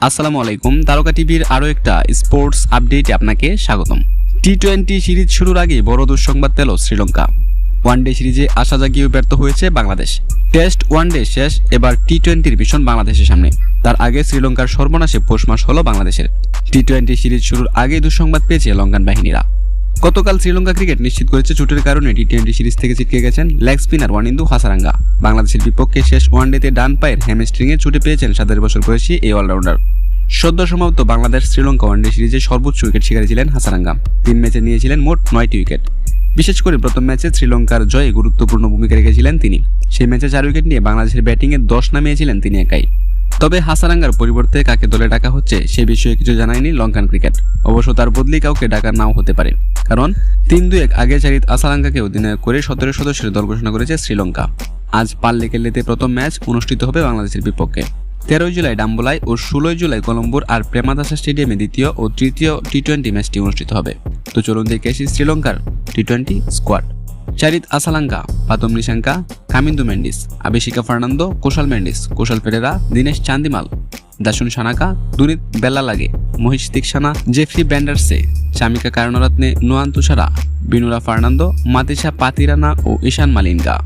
আসসালামু আলাইকুম, তারকা টিভির আরও একটা স্পোর্টস আপডেটে আপনাকে স্বাগতম। টি টোয়েন্টি সিরিজ শুরুর আগে বড় দুঃসংবাদ পেল শ্রীলঙ্কা। ওয়ানডে সিরিজে আশা জাগিয়েও ব্যর্থ হয়েছে বাংলাদেশ। টেস্ট ওয়ানডে শেষ, এবার টি টোয়েন্টির ভীষণ বাংলাদেশের সামনে। তার আগে শ্রীলঙ্কার সর্বনাশে পোষ মাস হলো বাংলাদেশের। টি টোয়েন্টি সিরিজ শুরুর আগে দুঃসংবাদ পেয়েছে লঙ্কান বাহিনীরা। গতকাল শ্রীলঙ্কা ক্রিকেট নিশ্চিত করেছে চোটের কারণে টি টোয়েন্টি সিরিজ থেকে ছিটকে গেছেন লেগ স্পিনার ওয়ানিন্দু হাসারাঙ্গা। বাংলাদেশের বিপক্ষে শেষ ওয়ানডেতে ডান পায়ের হ্যামস্ট্রিংয়ে ছুটে পেয়েছেন সাতাশ বছর বয়সী এই অলরাউন্ডার সদ্য সমাপ্ত বাংলাদেশ শ্রীলঙ্কা ওয়ানডে সিরিজে সর্বোচ্চ উইকেট শিকারী ছিলেন হাসারাঙ্গা। তিন ম্যাচে নিয়েছিলেন মোট নয়টি উইকেট। বিশেষ করে প্রথম ম্যাচে শ্রীলঙ্কার জয়ে গুরুত্বপূর্ণ ভূমিকা রেখেছিলেন তিনি। সেই ম্যাচে চার উইকেট নিয়ে বাংলাদেশের ব্যাটিংয়ে দশ নামিয়েছিলেন তিনি একাই। তবে হাসারাঙ্গার পরিবর্তে কাকে দলে ডাকা হচ্ছে সে বিষয়ে কিছু জানায়নি লঙ্কান ক্রিকেট। অবশ্য তার বদলি কাউকে ডাকা নাও হতে পারে। কারণ তিন দুই এক আগে চারিত আসারাঙ্গাকে অধিনায়ক করে সতেরো সদস্যের দল ঘোষণা করেছে শ্রীলঙ্কা। আজ পাল্লে কেল্লেতে প্রথম ম্যাচ অনুষ্ঠিত হবে বাংলাদেশের বিপক্ষে। তেরোই জুলাই ডাম্বুলাই ও ষোলোই জুলাই কলম্বোর আর প্রেমাদাসা স্টেডিয়ামে দ্বিতীয় ও তৃতীয় টি টোয়েন্টি ম্যাচটি অনুষ্ঠিত হবে। তো চলুন দেখে শ্রীলঙ্কার T twenty squad. Charith Asalanka, Pathum Nissanka, Kamindu Mendis, Avishka Fernando, Kusal Mendis, Kusal Perera, Dinesh Chandimal Dasun Shanaka, Dunith বেল্লা লাগে মহিষ তিকসানা, জেফ্রি ব্যান্ডার্সে, চামিকা কারণরত্নে নোয়ান্তুষারা বিনুরা ফার্নান্দো মাতিসা পাতিরানা ও ঈশান মালিনগা